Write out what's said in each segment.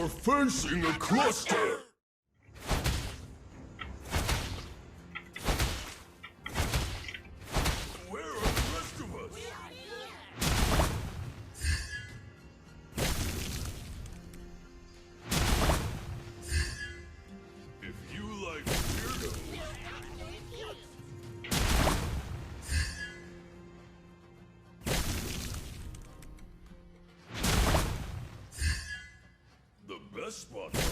We're facing a cluster! Just what?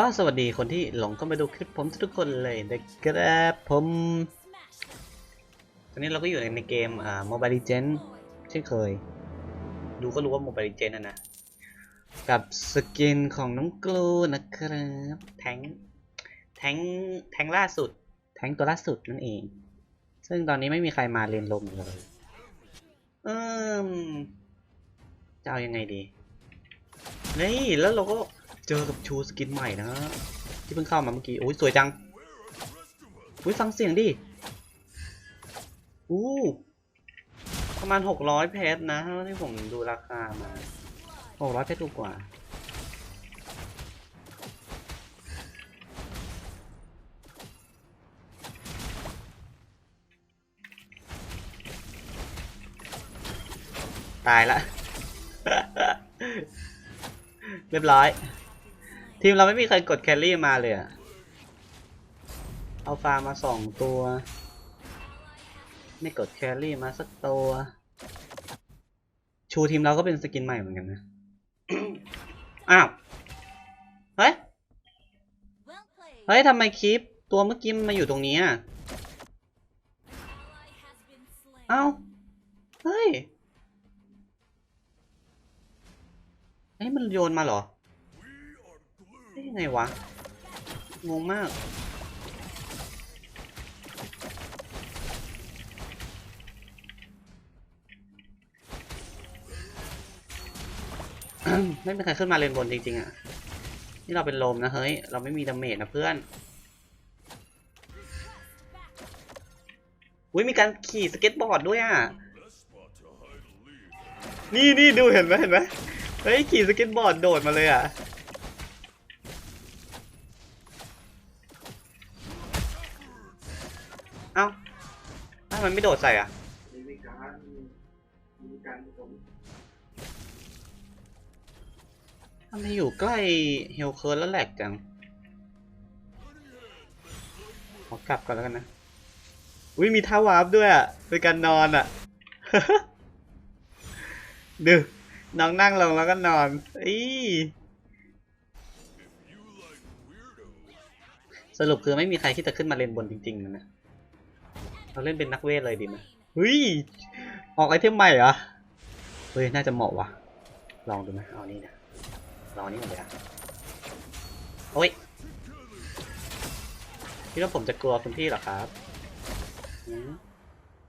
ก็สวัสดีคนที่หลงเข้ามาดูคลิปผมทุกคนเลยนะครับผมตอนนี้เราก็อยู่ในเกมอ่า Mobile Legends เช่นเคย ดูก็รู้ว่า Mobile Legends นะนะ กับสกินของน้องกลูนะครับแทงแทงแทงล่าสุด แทงตัวล่าสุดนั่นเอง ซึ่งตอนนี้ไม่มีใครมาเรียนลมเลยเอืมจะเอายังไงดีนี่แล้วเราก็ เจอกับชูสกินใหม่นะที่เพิ่งเข้ามาเมื่อกี้โอ้ยสวยจังอุ้ยฟังเสียงดิอู้ประมาณหกร้อยเพชรนะที่ผมดูราคามาหกร้อยเพชรถูกกว่าตายละ เรียบร้อย ทีมเราไม่มีใครกดแคลรี่มาเลยอะเอาฟาร์มมาสองตัว ไม่กดแครี่มาสักตัว ชูทีมเราก็เป็นสกินใหม่เหมือนกันนะ อ้าว เฮ้ย Well played! เฮ้ยทำไมคลิปตัวเมื่อกี้มันมาอยู่ตรงนี้อะ Ally has been slain. เอ้า เฮ้ยเฮ้ยมันโยนมาเหรอ ยังไงวะ งงมาก ไม่มีใครขึ้นมาเลนบนจริง ๆ อะ นี่เราเป็นลมนะ เฮ้ย เราไม่มีดาเมจนะเพื่อน อุ้ยมีการขี่สเก็ตบอร์ดด้วยอะ นี่นี่ดูเห็นไหมเห็นไหมเฮ้ย ขี่สเก็ตบอร์ดโดดมาเลยอะ ไมไม่โดดใส่อะทำไมอยู่ใกล้เฮลเคิร์แล้วแหลกจังขอกลับก่อนแล้วกันนะ อุ้ยมีท่าวาร์ปด้วยอะเป็นการนอนอะดูน้องนั่งลงแล้วก็นอนอีสรุปคือไม่มีใครที่จะขึ้นมาเล่นบนจริงๆนะนะ เราเล่นเป็นนักเวทเลยดีไหมเฮ้ย ออกไอเทมใหม่เหรอ เฮ้ย น่าจะเหมาะว่ะลองดูไหมเอานี่นะลองนี่ก่อนเลยอะโอ้ยคิดว่าผมจะกลัวคุณพี่เหรอครับหืม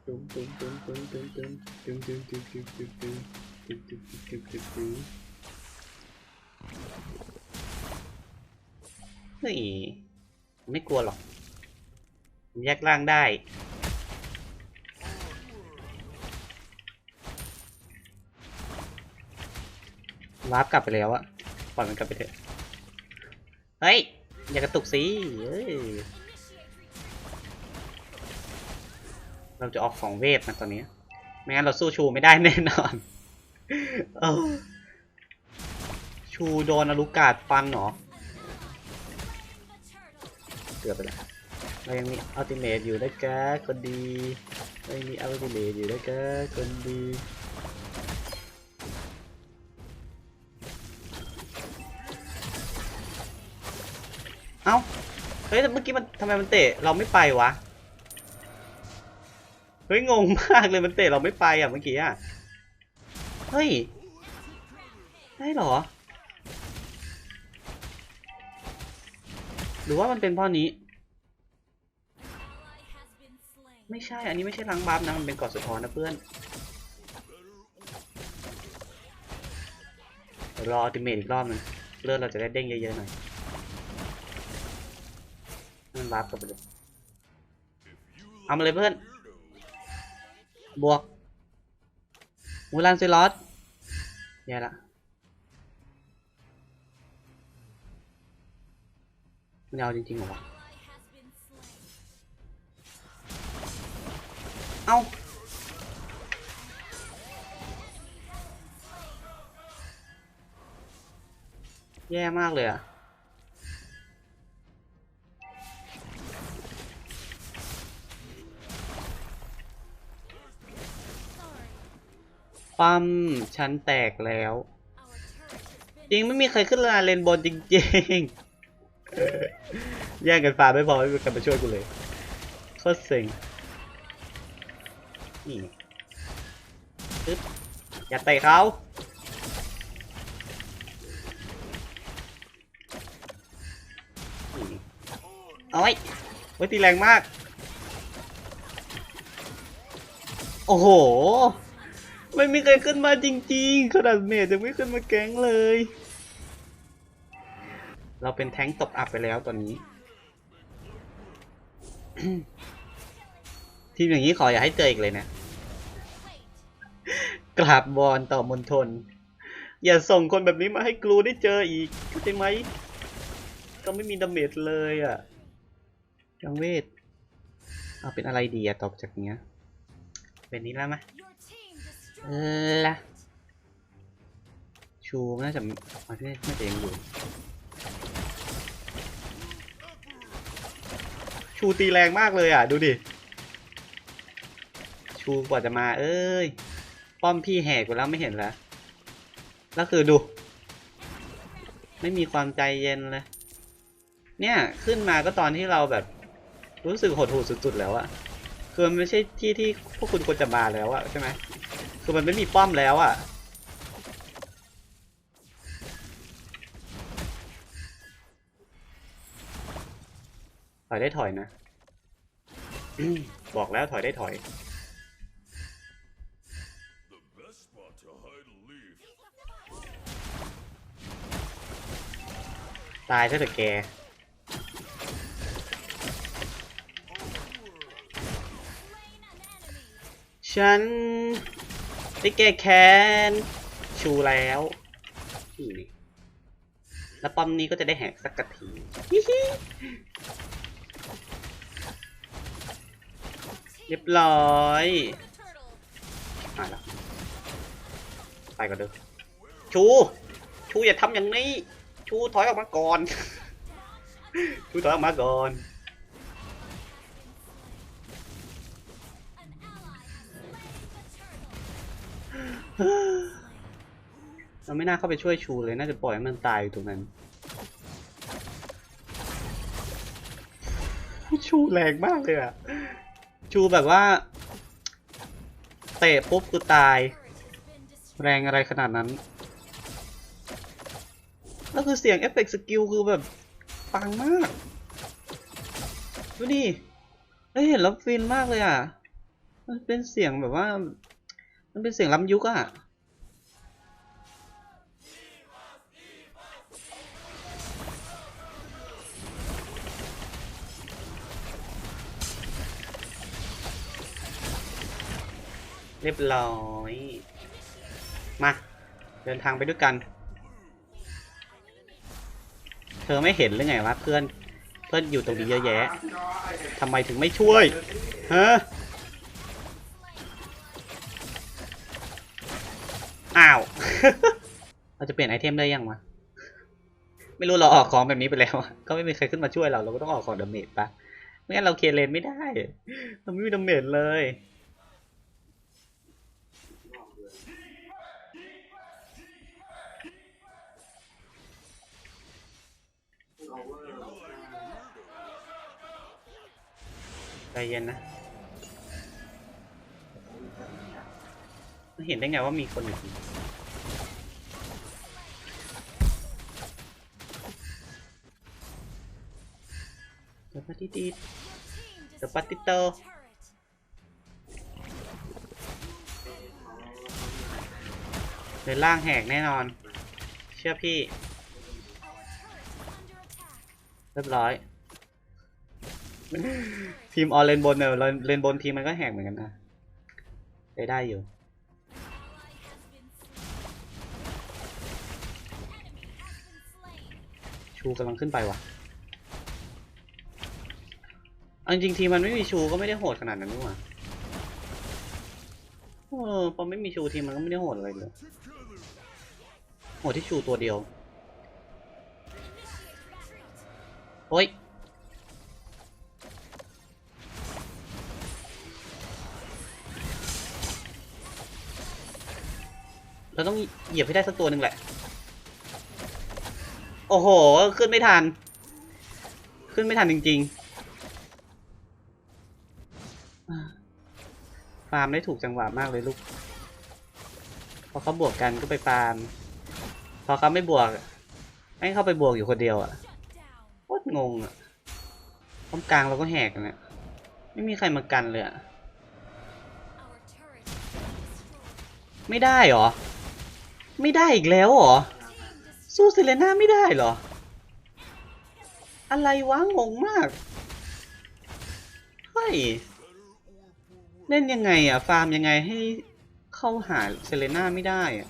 ตุ้มตุ้มตุ้มตุ้มตุ้มตุ้มตุ้มตุ้มตุ้มตุ้มตุ้มตุ้มตุ้มตุ้มตุ้มตุ้มตุ้มตุ้มเฮ้ยไม่กลัวหรอกผมแยกร่างได้ วาร์ปกลับไปแล้วอะปล่อยมันกลับไปเถอะ เฮ้ย อย่ากระตุกสิเอ้ย เราจะออกของเวทนะตอนนี้ ไม่งั้นเราสู้ชูไม่ได้แน่นอนอชูโดนอลูกาดฟันเหรอเกือบไปแล้วเรายังมีอัลติเมทอยู่นะแกคนดีเรายังมีอัลติเมทอยู่นะแกคนดี เอ้า เฮ้ยแต่เมื่อกี้มันทำไมมันเตะเราไม่ไปวะ เฮ้ยงงมากเลยมันเตะเราไม่ไปอะเมื่อกี้อะ เฮ้ย ได้เหรอ หรือว่ามันเป็นพ่อนี้ ไม่ใช่ อันนี้ไม่ใช่ล้างบัฟนะ มันเป็นกอดสะท้อนนะเพื่อน รออัลติเมทอีกรอบหนึงเลือดเราจะได้เด้งเยอะๆหน่อย มันบัฟกลับไปเลยเอามาเลยเพื่อน บวกมูลันเซลอสแย่ละ มันเอาจริงๆหรอวะ เอาแย่มากเลยอะ ปั๊มฉันแตกแล้ว จริงไม่มีใครขึ้นลาเลนบนจริงๆ แย่งกันฟาไม่พอไม่มีใครมาช่วยกูเลยโคตรเซ็งนี่ปึ๊บอย่าเตะเขาเอาไว้ไว้ตีแรงมาก โอ้โห ไม่มีใครขึ้นมาจริงๆขนาดเมจยังไม่ขึ้นมาแก๊งเลย เราเป็นแท้งตบอับไปแล้วตอนนี้ ทีมอย่างนี้ขออย่าให้เจออีกเลยนะ กราบบอลต่อมณฑลอย่าส่งคนแบบนี้มาให้กรูได้เจออีกเข้าใจไหม ก็ไม่มีดาเมจเลยอะยังเวท เอาเป็นอะไรดีอะตอบจากเนี้ย เป็นนี้แล้วไหม ละชูน่าจะมาที่น่าจะยังอยู่ ชูตีแรงมากเลยอะ ดูดิ ชูกว่าจะมา เอ้ย ป้อมพี่แหกไปแล้วไม่เห็นแล้วแล้วคือดู ไม่มีความใจเย็นเลย เนี่ยขึ้นมาก็ตอนที่เราแบบ รู้สึกหดหู่สุดๆแล้วอะคือมันไม่ใช่ที่ที่พวกคุณควรจะมาแล้วอะใช่ไหม คือมันไม่มีป้อมแล้วอะถอยได้ถอยนะ บอกแล้วถอยได้ถอย ตายซะเถอะแกฉัน ได้แก้แค้นชูแล้วนี่นี่แล้วป้อมนี้ก็จะได้แหกสักกะทีเรียบร้อยมาแล้วไปก่อนเด้อชู ชูอย่าทำอย่างนี้ ชูถอยออกมาก่อน ชูถอยออกมาก่อน เราไม่น่าเข้าไปช่วยชูเลย น่าจะปล่อยให้มันตายอยู่ตรงนั้น ชูแรงมากเลยอะชูแบบว่า เตะปุ๊บคือตาย Turret has been destroyed. แรงอะไรขนาดนั้นแล้วคือเสียงเอฟเฟกต์สกิลคือแบบปังมาก ดูดิเฮ้ยเห็นแล้วฟินมากเลยอะ มันเป็นเสียงแบบว่า มันเป็นเสียงล้ำยุคอะเรียบร้อย มา เดินทางไปด้วยกัน เธอไม่เห็นหรือไงวะเพื่อน เพื่อนอยู่ตรงนี้เยอะแยะทำไมถึงไม่ช่วย ฮะ เราจะเปลี่ยนไอเทมได้ยังวะไม่รู้เราออกของแบบนี้ไปแล้ว ก็ไม่มีใครขึ้นมาช่วยเราเราก็ต้องออกของดาเมจปะไม่งั้นเราเคลียร์เลนไม่ได้เราไม่มีดาเมจเลยใจเย็นนะ เห็นได้ไงว่ามีคนอยู่ ดี๋ยวปฏิติดเดี๋ยวปฏิโตเลยล่างแหกแน่นอน เชื่อพี่ เรียบร้อย ทีมออเลนบนเนี่ยเลนบนทีมมันก็แหกเหมือนกันนะได้ได้อยู่ชูกำลังขึ้นไปว่ะ เอาจริงทีมันไม่มีชูก็ไม่ได้โหดขนาดนั้นนี่หว่าเออพอไม่มีชูทีมมันก็ไม่ได้โหดอะไรเลยโหดที่ชูตัวเดียวโอ้ยเราต้องเหยียบให้ได้สักตัวหนึ่งแหละ โอ้โห ขึ้นไม่ทัน ขึ้นไม่ทันจริง ๆ ฟาร์มได้ถูกจังหวะมากเลยลูก พอเขาบวกกันก็ไปฟาร์ม พอเขาไม่บวกให้เข้าไปบวกอยู่คนเดียวอะโคตรงงอะป้อมกลางเราก็แหกกันเนี่ยไม่มีใครมากันเลยอะ ไม่ได้หรอ ไม่ได้อีกแล้วหรอ สู้เซเลน่าไม่ได้หรอ อะไรวะงงมาก เฮ้ย เล่นยังไงอะ ฟาร์มยังไงให้เข้าหาเซเลน่าไม่ได้อะ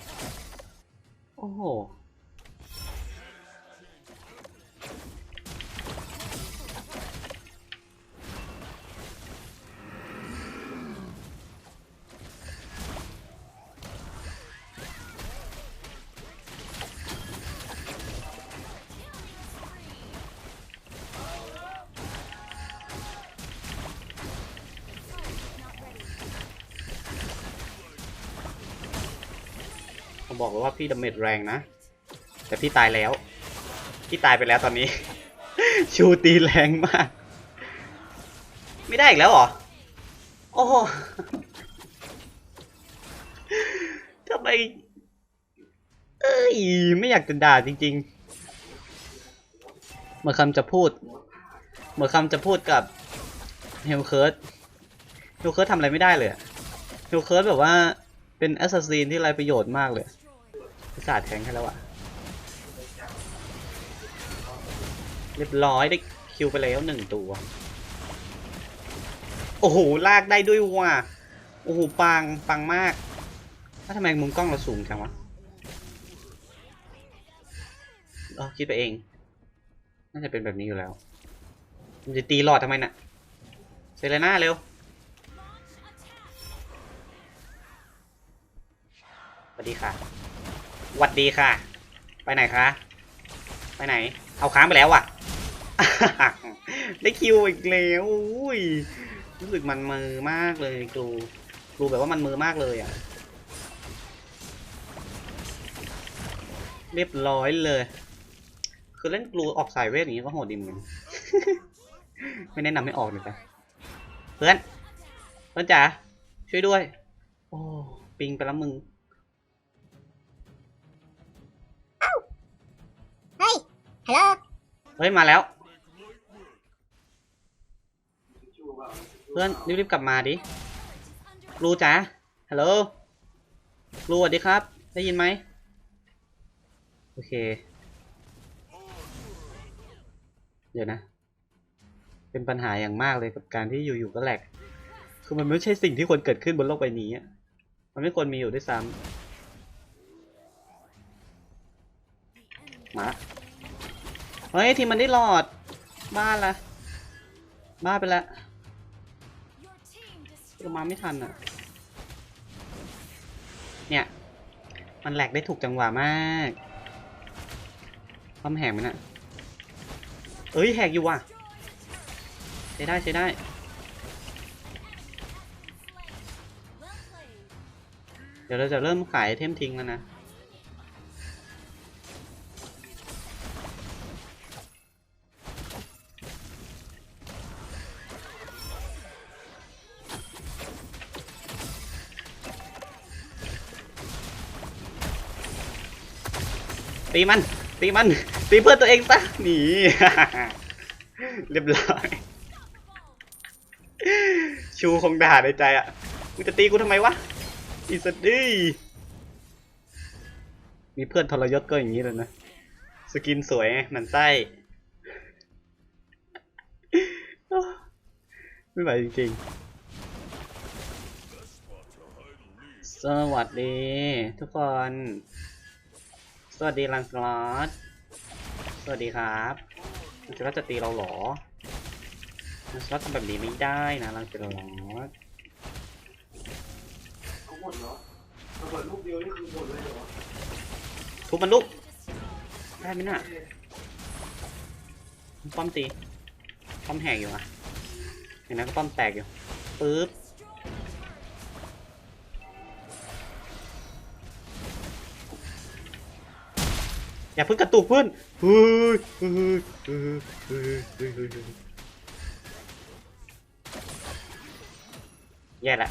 โอ้โห บอกเลยว่าพี่ดาเมจแรงนะ แต่พี่ตายแล้ว พี่ตายไปแล้วตอนนี้ ชูตีแรงมาก ไม่ได้อีกแล้วเหรอ โอ้ทำไม เอ้ย ไม่อยากจะด่าจริง ๆ เมื่อคำจะพูด เมื่อคำจะพูดกับเฮลเคิร์ดเฮลเคิร์ดทำอะไรไม่ได้เลยเฮลเคิร์ดแบบว่าเป็นแอสซัสซีนที่ไรประโยชน์มากเลย ประสาทแทงให้แล้วอะเรียบร้อยได้คิวไปแล้วหนึ่งตัว โอ้โห ลากได้ด้วยว่ะ โอ้โห ปัง ปังมากถ้าวทำไมมุมกล้องเราสูงจังวะอ๋อคิดไปเอง น่าจะเป็นแบบนี้อยู่แล้ว มันจะตีหลอดทำไมน่ะ เซเลน่าเร็วสวัสดีค่ะ หวัดดีค่ะ ไปไหนคะ ไปไหน เอาค้างไปแล้วอะ ได้คิวอีกแล้วอุ้ยรู้สึกมันมือมากเลยครูครูแบบว่ามันมือมากเลยอะ เรียบร้อยเลย คือเล่นกลูออกสายเวทอย่างนี้ก็โหดดีเหมือนกันไม่แนะนำให้ออกเลยจ้ะเพื่อน เพื่อนจ๋าช่วยด้วย โอ้ ปิงไปแล้วมึง ฮัลโหลเฮ้ยมาแล้ว เพื่อนรีบๆกลับมาดิครูจ๋าฮัลโหลครูสวัสดีครับ ได้ยินไหมโอเค เดี๋ยวนะ เป็นปัญหาอย่างมากเลยกับการที่อยู่ๆก็แหลกคือมันไม่ใช่สิ่งที่ควรเกิดขึ้นบนโลกใบนี้อะมันไม่ควรมีอยู่ด้วยซ้ำมา ฮ้ยทีมมันได้หลอด บ้าละบ้าไปล้ว Your team ก็ destroyed. มาไม่ทันอะ เนี่ย มันแหลกได้ถูกจังหวะมากความแหกมันอะเอ้ยแหกอยู่ว่ะใช้ได้ใช้ได้เดี๋ยวเราจะเริ่มขายเทมทิ้งแล้วนะ ตีมัน ตีมัน ตีเพื่อนตัวเองซะหนีเรียบร้อย ชูคงด่าในใจอะมึงจะตีกูทำไมวะอีสตีมีเพื่อนทรยศก็อย่างนี้เลยนะ สกินสวยไงมันไส้ไม่ไหวจริงๆ สวัสดีทุกคน สวัสดีลังสลอตสวัสดีครับลังสลอตจะตีเราเหรอลังสลอตทำแบบนี้ไม่ได้นะลังสลอตเขาหมดเหรอระเบิดลูกเดียวนี่คือหมดเลยเหรอทุบมันลุกได้ไหมน่ะป้อมตีป้อมแหกอยู่อะเห็นนะก็ป้อมแตกอยู่ปึ๊บ อย่าเพิ่งกระตุกเพื่อนเฮ้ยเฮ้ยเฮ้ยแย่ละ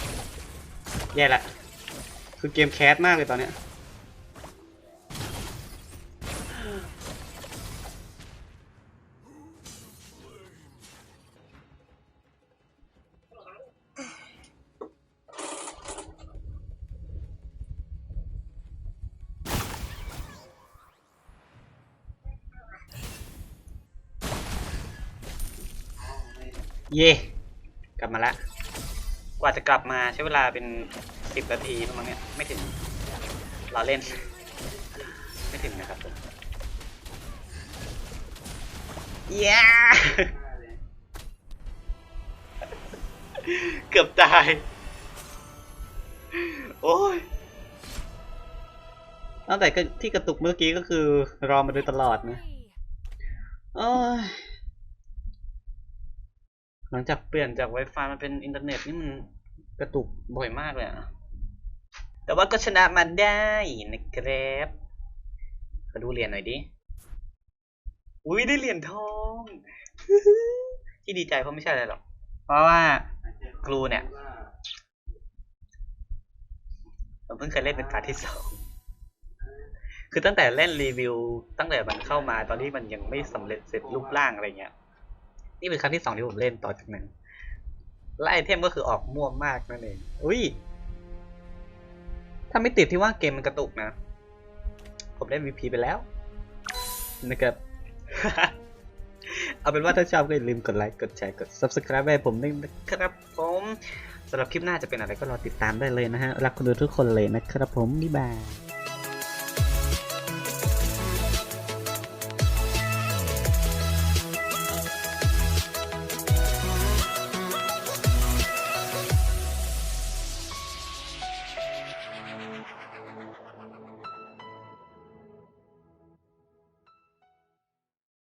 แย่ละคือเกมแคสมากเลยตอนเนี้ย เย่กลับมาละ กว่าจะกลับมาใช้เวลาเป็นสิบนาทีประมาณนี้ไม่ถึงเราเล่น ไม่ถึงนะครับผมเย้เกือบตาย โอ้ยตั้งแต่ที่กระตุกเมื่อกี้ก็คือรอมาโดยตลอดนะโอ้ย หลังจากเปลี่ยนจาก Wi-Fi มาเป็นอินเทอร์เน็ตนี่มันกระตุกบ่อยมากเลยอะแต่ว่าก็ชนะมาได้นะครับขอดูเหรียญหน่อยดิ อุ้ยได้เหรียญทอง ที่ดีใจเพราะไม่ใช่อะไรหรอก เพราะว่าครูเนี่ยผมเพิ่งเคยเล่นเป็นตาที่สองคือตั้งแต่เล่นรีวิว ตั้งแต่มันเข้ามาตอนที่มันยังไม่สำเร็จเสร็จรูปร่างอะไรเงี้ย นี่เป็นครั้งที่สองที่ผมเล่นต่อจากนั้นและไอเทมก็คือออกม่วงมากนั่นเอง อุ้ย ถ้าไม่ติดที่ว่าเกมมันกระตุกนะ ผมเล่น VP ไปแล้วนะครับ เอาเป็นว่าถ้าชอบก็อย่าลืมกดไลค์ กดแชร์ กด Subscribe ให้ผมด้วยนะครับผมสำหรับคลิปหน้าจะเป็นอะไรก็รอติดตามได้เลยนะฮะ รักคุณดูทุกคนเลยนะครับผม บ๊ายบาย